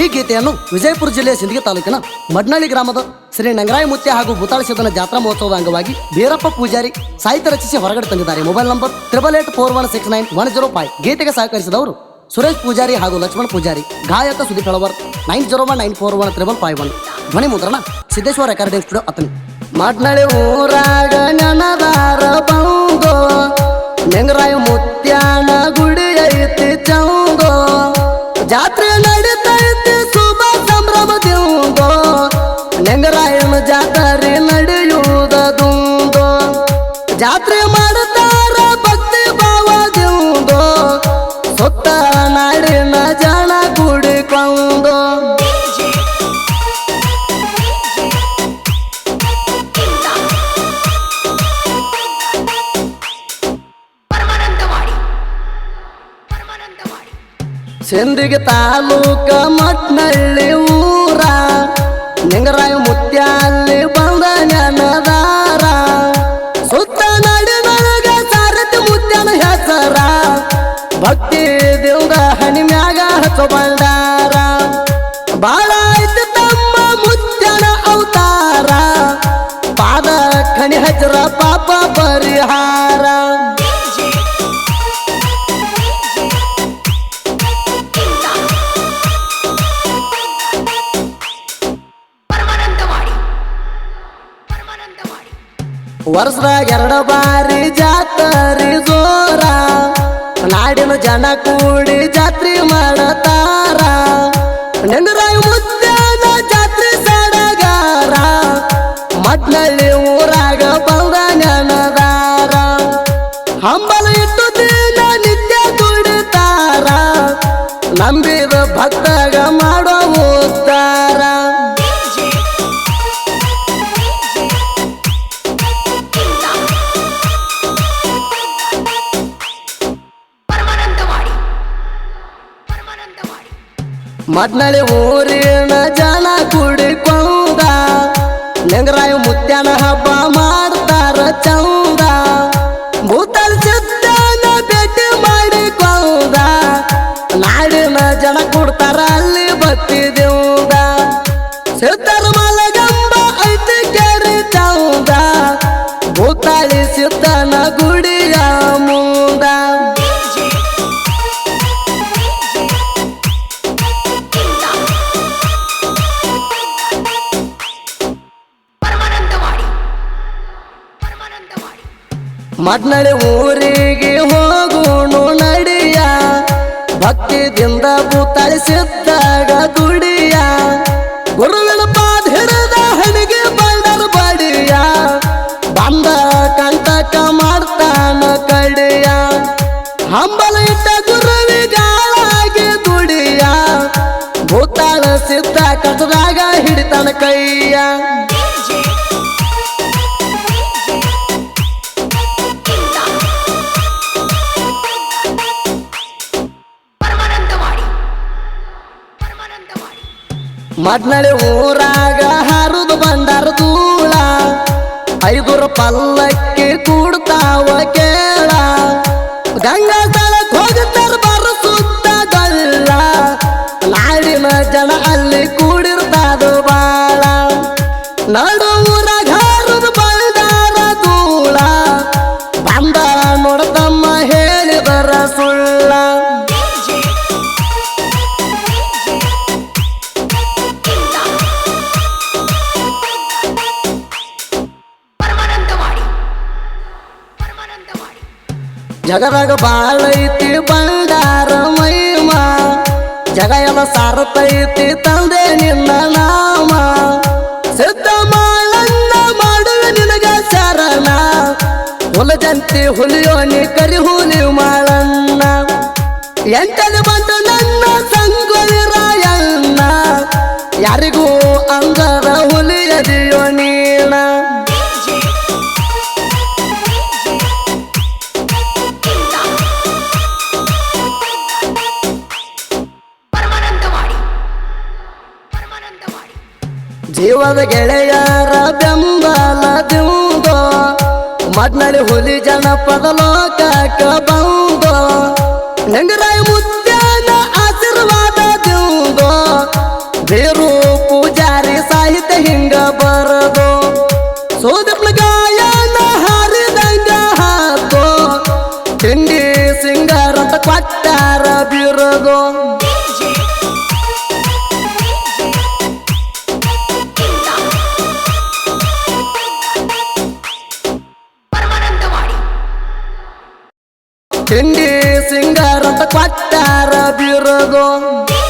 ಈ ಗೀತೆಯನ್ನು ವಿಜಯಪುರ ಜಿಲ್ಲೆಯ ಸಿಂದಗಿ ತಾಲೂಕಿನ ಮಡ್ನಳ್ಳಿ ಗ್ರಾಮದ ಶ್ರೀ ನಂಗರಾಯ ಮುತ್ಯ ಹಾಗೂ ಭೂತಾಳ ಜಾತ್ರಾ ಮಹೋತ್ಸವದ ಅಂಗವಾಗಿ ಬೀರಪ್ಪ ಪೂಜಾರಿ ಸಾಹಿತ್ಯ ರಚಿಸಿ ಹೊರಗಡೆ ತಂದಿದ್ದಾರೆ. Mobile number triple eight four one six nine one zero five. ಗೀತೆಗೆ ಸಹಕರಿಸಿದವರು ಸುರೇಶ್ ಪೂಜಾರಿ ಹಾಗೂ ಲಕ್ಷ್ಮಣ ಪೂಜಾರಿ. ಗಾಯಕ Sudeep Halavar nine zero one nine four one triple five one. ಧ್ವನಿ ಮುದ್ರಣ ಸಿದ್ದೇಶ್ವರ ರೆಕಾರ್ಡಿಂಗ್ ಸ್ಟುಡಿಯೋ ಅತನಿ. ಮಡ್ನಳ್ಳಿ ಊರಾಗ ನನದಾರ ಬಂದೋ ನೆಂಗರಾಯ ಜಾತ್ರೆ ಮಾಡುತ್ತಾರ ಭಕ್ತಿ ಭಾವದಿಂದೋ. ಸುತ್ತ ನಾಡಿನ ಜನ ಕೂಡಿಕೊಂಡು. ಸಿಂದಿಗೆ ತಾಲೂಕ ಮಟ್ನಳ್ಳಿ ಊರ. ನಿಂಗರಾಯ ಬಂಡಾರ ಬಾಳ ಐತಿ ತಮ್ಮ ಮುತ್ಯನ ಅವತಾರ. ಪಾದ ಕಣಿ ಹಜರ ಪಾಪ ಪರಿಹಾರ. ವರ್ಷದಾಗ ಎರಡು ಬಾರಿ ಜಾತರಿ ಜೋರ. ನಾಡಿನ ಜನ ಕೂಡಿ ಜಾತ್ರೆ ಮಾಡತಾರ. ನೆಂಗರಾಯ ಮುತ್ಯಾನ ಜಾತ್ರೆ ಸಡಗಾರ. ಮಟ್ನಲ್ಲಿ ಊರಾಗ ಬಂದ ನೆನದಾರ. ಹಂಬಲ ಇಟ್ಟು ದಿನ ನಿತ್ಯ ದುಡಿತಾರ. ನಂಬಿದ ಭಕ್ತಗ ಮಡ್ನಳ್ಳಿ ಊರಿನ ಜನ ಕುಡಿಕೊಂಡ ಲಿಂಗರಾಯ ಮುತ್ಯಾನ ಹಬ್ಬ ಮಾಡ್ತಾರ ಚೌದ. ಭೂತಲ್ ಸಿದ್ದನ ಭೇಟಿ ಮಾಡಿಕೊಂಡ ನಾಡಿನ ಜನ ಕೊಡ್ತಾರ ಮಡ್ನಳ್ಳಿ ಊರಿಗೆ ಹೋಗೋಣು ನಡಿಯ. ಭಕ್ತಿದಿಂದ ಭೂತಳಿಸಿದ್ದಾಗ ದುಡಿಯ. ಗುರುವಿನ ಪಾದ ಹಣಿಗೆ ಬಂಡರ ಬಡಿಯ. ಬಂದ ಕಂಟಕ ಮಾಡ್ತಾನ ಕಡಿಯ. ಹಂಬಲ ಇಟ್ಟ ಗುರುವಿಗಾಳಾಗಿ ದುಡಿಯ. ಭೂತಾಳ ಸಿದ್ಧ ಕಟ್ಟದಾಗ ಹಿಡಿತಾನ ಕೈಯ. ಮಡ್ನಳ್ಳಿ ಊರಾಗ ಹರಿದು ಬಂದಾರ ಧೂಳ. ಐದುರ ಪಲ್ಲಕ್ಕಿ ಕೂಡ್ತಾವ ಕೇಳ. ಗಂಗಾ ಸ್ಥಳಕ್ಕೆ ಹೋಗುತ್ತಾರ ಬರ ಸುತ್ತ ಗಲ್ಲ. ನಾಡಿನ ಜನ ಅಲ್ಲಿ ಜಗದಾಗ ಬಾಳೈತಿ ಬಂಡಾರ ಮೈಮ ಜಗ ಎಲ್ಲ ಸಾರತೈತಿ ತಂದೆ ನಿನ್ನ ನಾಮ. ಸಿದ್ಧ ಮಾಳನ್ನ ಮಾಡುವೆ ನಿನಗ ಶರಣ. ಹುಲಜಂತಿ ಹುಲಿಯೋನಿ ಕರಿ ಹುಲಿ ಮಾಡಣ್ಣ ಎಂಟನೇ ಬಂದು ನನ್ನ ಸಂಗೊಲಿ ರಾಯಣ್ಣ. ಯಾರಿಗೂ ಜೀವದ ಗೆಳೆಯರ ಬೆಂಬಲದಿಂದೋ ಮಡ್ನಳ್ಳಿ ಹುಲಿ ಜನಪದ ಲೋಕಕ್ಕೆ ಬಂದೋ ನಂಗರಾಯ ಮುತ್ಯಾನ ತಿಂಡಿ ಸಿಂಗಾರ ಅಂತ ಕೊಟ್ಟಾರ DJ